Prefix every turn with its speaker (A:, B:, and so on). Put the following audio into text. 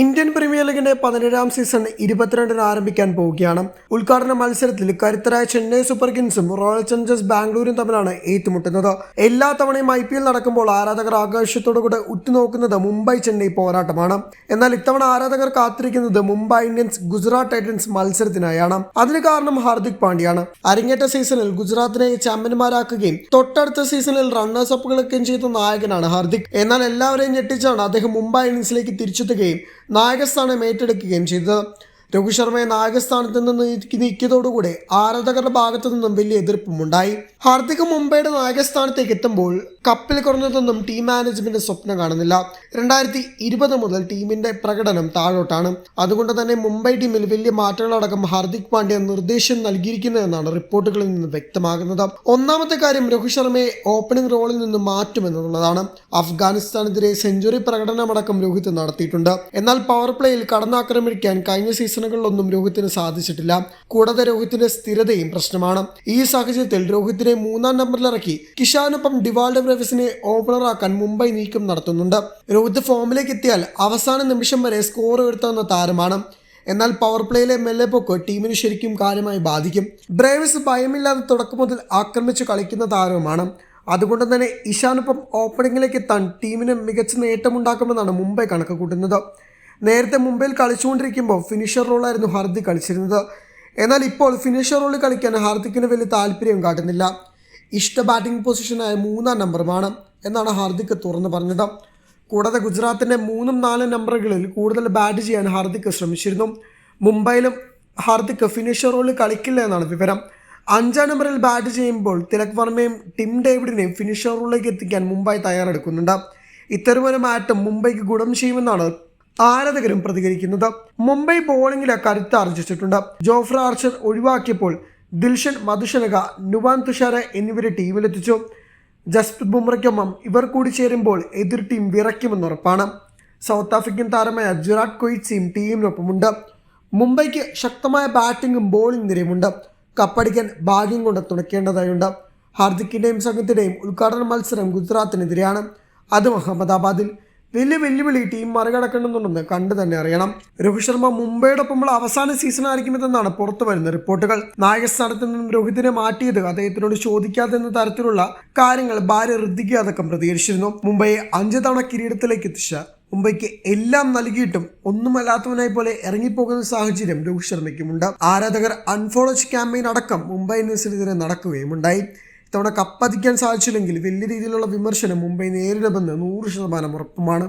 A: Indian premier ലീഗിന്റെ പതിനേഴാം season ഇരുപത്തിരണ്ടിന് ആരംഭിക്കാൻ പോവുകയാണ്. ഉദ്ഘാടന മത്സരത്തിൽ കരുത്തരായ ചെന്നൈ സൂപ്പർ കിങ്സും റോയൽ ചലഞ്ചേഴ്സ് ബാംഗ്ലൂരും തമ്മിലാണ് ഏറ്റുമുട്ടുന്നത്. എല്ലാ തവണയും ഐ നടക്കുമ്പോൾ ആരാധകർ ആകാശത്തോടുകൂടെ ഉറ്റുനോക്കുന്നത് മുംബൈ ചെന്നൈ പോരാട്ടമാണ്. എന്നാൽ ഇത്തവണ ആരാധകർ കാത്തിരിക്കുന്നത് മുംബൈ ഇന്ത്യൻസ് ഗുജറാത്ത് ടൈറ്റൻസ് മത്സരത്തിനായാണ്. അതിന് കാരണം ഹാർദിക് പാണ്ഡ്യയാണ്. അരങ്ങേറ്റ സീസണിൽ ഗുജറാത്തിനെ ചാമ്പ്യന്മാരാക്കുകയും തൊട്ടടുത്ത സീസണിൽ റണ്ണേഴ്സ് അപ്പുകളൊക്കെയും ചെയ്ത നായകനാണ് ഹാർദിക്. എന്നാൽ എല്ലാവരെയും ഞെട്ടിച്ചാണ് അദ്ദേഹം മുംബൈ ഇന്ത്യൻസിലേക്ക് തിരിച്ചെത്തുകയും നായകസ്ഥാനം ഏറ്റെടുക്കുകയും ചെയ്തത് രഘു ശർമ്മയെ നായകസ്ഥാനത്ത് നിന്ന് നീക്കി- നീക്കിയതോടുകൂടെ ആരാധകരുടെ ഭാഗത്തു നിന്നും വലിയ എതിർപ്പും ഉണ്ടായി ഹാർദിക് മുംബൈയുടെ നായകസ്ഥാനത്തേക്ക് എത്തുമ്പോൾ കപ്പിൽ കുറഞ്ഞതൊന്നും ടീം മാനേജ്മെന്റ് സ്വപ്നം കാണുന്നില്ല. രണ്ടായിരത്തി ഇരുപത് മുതൽ ടീമിന്റെ പ്രകടനം താഴോട്ടാണ്. അതുകൊണ്ട് തന്നെ മുംബൈ ടീമിൽ വലിയ മാറ്റങ്ങളടക്കം ഹാർദിക് പാണ്ഡ്യ നിർദ്ദേശം നൽകിയിരിക്കുന്നതെന്നാണ് റിപ്പോർട്ടുകളിൽ നിന്ന് വ്യക്തമാകുന്നത്. ഒന്നാമത്തെ കാര്യം രഘു ശർമ്മയെ ഓപ്പണിംഗ് റോളിൽ നിന്ന് മാറ്റുമെന്നുള്ളതാണ്. അഫ്ഗാനിസ്ഥാനെതിരെ സെഞ്ചുറി പ്രകടനമടക്കം രോഹിത് നടത്തിയിട്ടുണ്ട്. എന്നാൽ പവർ പ്ലേയിൽ കടന്നാക്രമിക്കാൻ കഴിഞ്ഞ സീസണുകളിലൊന്നും രോഹിത്തിന് സാധിച്ചിട്ടില്ല. കൂടാതെ രോഹിത്തിന്റെ സ്ഥിരതയും പ്രശ്നമാണ്. ഈ സാഹചര്യത്തിൽ രോഹിത്തിനെ മൂന്നാം നമ്പറിലിറക്കി കിഷാനൊപ്പം ഡിവാൾഡ് ബ്രേവിസിനെ ഓപ്പണറാക്കാൻ മുംബൈ നീക്കം നടത്തുന്നുണ്ട്. രോഹിത് ഫോമിലേക്ക് എത്തിയാൽ അവസാന നിമിഷം വരെ സ്കോർ ഉയർത്താവുന്ന താരമാണ്. എന്നാൽ പവർ പ്ലേയിലെ മെല്ലെപ്പൊക്ക് ടീമിന് ശരിക്കും കാര്യമായി ബാധിക്കും. ബ്രേവിസ് ഭയമില്ലാതെ തുടക്കം മുതൽ ആക്രമിച്ച് കളിക്കുന്ന താരവുമാണ്. അതുകൊണ്ട് തന്നെ ഇഷാനൊപ്പം ഓപ്പണിങ്ങിലേക്ക് എത്താൻ ടീമിന് മികച്ച നേട്ടമുണ്ടാക്കുമെന്നാണ് മുംബൈ കണക്ക് കൂട്ടുന്നത് നേരത്തെ മുംബൈയിൽ കളിച്ചുകൊണ്ടിരിക്കുമ്പോൾ ഫിനിഷർ റോളായിരുന്നു ഹാർദിക് കളിച്ചിരുന്നത്. എന്നാൽ ഇപ്പോൾ ഫിനിഷർ റോളിൽ കളിക്കാൻ ഹാർദിക്കിന് വലിയ താല്പര്യം കാട്ടുന്നില്ല. ഇഷ്ട ബാറ്റിംഗ് പൊസിഷനായ മൂന്നാം നമ്പറുമാണ് എന്നാണ് ഹാർദിക് തുറന്നു പറഞ്ഞത്. കൂടാതെ ഗുജറാത്തിന്റെ മൂന്നും നാലും നമ്പറുകളിൽ കൂടുതൽ ബാറ്റ് ചെയ്യാൻ ഹാർദിക് ശ്രമിച്ചിരുന്നു. മുംബൈയിലും ഹാർദിക് ഫിനിഷർ റോളിൽ കളിക്കില്ല എന്നാണ് വിവരം. അഞ്ചാം നമ്പറിൽ ബാറ്റ് ചെയ്യുമ്പോൾ തിലക് വർമ്മയും ടിം ഡേവിഡിനെയും ഫിനിഷർ റോളിലേക്ക് എത്തിക്കാൻ മുംബൈ തയ്യാറെടുക്കുന്നുണ്ട്. ഇത്തരമൊരു മാറ്റം മുംബൈക്ക് ഗുണം ചെയ്യുമെന്നാണ് ആരാധകരും പ്രതികരിക്കുന്നത്. മുംബൈ ബോളിംഗിൽ കരുത്ത് ആർജിച്ചിട്ടുണ്ട്. ജോഫ്ര ആർച്ചർ ഒഴിവാക്കിയപ്പോൾ ദിൽഷൻ മധുശനക നുവാൻ തുഷാര എന്നിവരെ ടീമിലെത്തിച്ചു ജസ്പ്രീത് ബുംറയ്ക്കൊപ്പം ഇവർ കൂടി ചേരുമ്പോൾ എതിർ ടീം വിറയ്ക്കുമെന്ന് ഉറപ്പാണ്. സൗത്ത് ആഫ്രിക്കൻ താരമായ ജുറാഡ് കൊയ്റ്റ്സിയും ടീമിനൊപ്പമുണ്ട് മുംബൈക്ക് ശക്തമായ ബാറ്റിംഗും ബോളിംഗ് നിരയുമുണ്ട്. കപ്പടിക്കാൻ ഭാഗ്യം കൊണ്ട് തുണയ്ക്കേണ്ടതായുണ്ട് ഹാർദിക്കിന്റെയും സംഘത്തിന്റെയും ഉദ്ഘാടന മത്സരം ഗുജറാത്തിനെതിരെയാണ്. അതും അഹമ്മദാബാദിൽ. വലിയ വെല്ലുവിളി ടീം മറികടക്കണമെന്നുണ്ടെന്ന് കണ്ടു തന്നെ അറിയണം. രോഹിത് ശർമ്മ മുംബൈയോടൊപ്പമുള്ള അവസാന സീസൺ ആയിരിക്കും ആയിരിക്കുമെന്നാണ് പുറത്തു വരുന്ന റിപ്പോർട്ടുകൾ. നായകസ്ഥാനത്ത് നിന്നും രോഹിതിനെ മാറ്റിയത് അദ്ദേഹത്തിനോട് ചോദിക്കാതെ എന്ന തരത്തിലുള്ള കാര്യങ്ങൾ ഭാര്യ ഋദ്ധിക്ക് അടക്കം പ്രതികരിച്ചിരുന്നു. മുംബൈയെ അഞ്ച് തവണ കിരീടത്തിലേക്ക് എത്തിച്ച മുംബൈക്ക് എല്ലാം നൽകിയിട്ടും ഒന്നുമല്ലാത്തവനായി പോലെ ഇറങ്ങിപ്പോകുന്ന സാഹചര്യം രോഹിത് ശർമ്മയ്ക്കുമുണ്ട്. ആരാധകർ അൺഫോളോച്ച് ക്യാമ്പയിൻ അടക്കം മുംബൈ ഇന്ത്യൻസിനെതിരെ നടക്കുകയുമുണ്ടായി. ഇത്തവണ കപ്പതിക്കാൻ സാധിച്ചില്ലെങ്കിൽ വലിയ രീതിയിലുള്ള വിമർശനം മുംബൈ നേരിടുമെന്ന് നൂറ് ശതമാനം ഉറപ്പുമാണ്.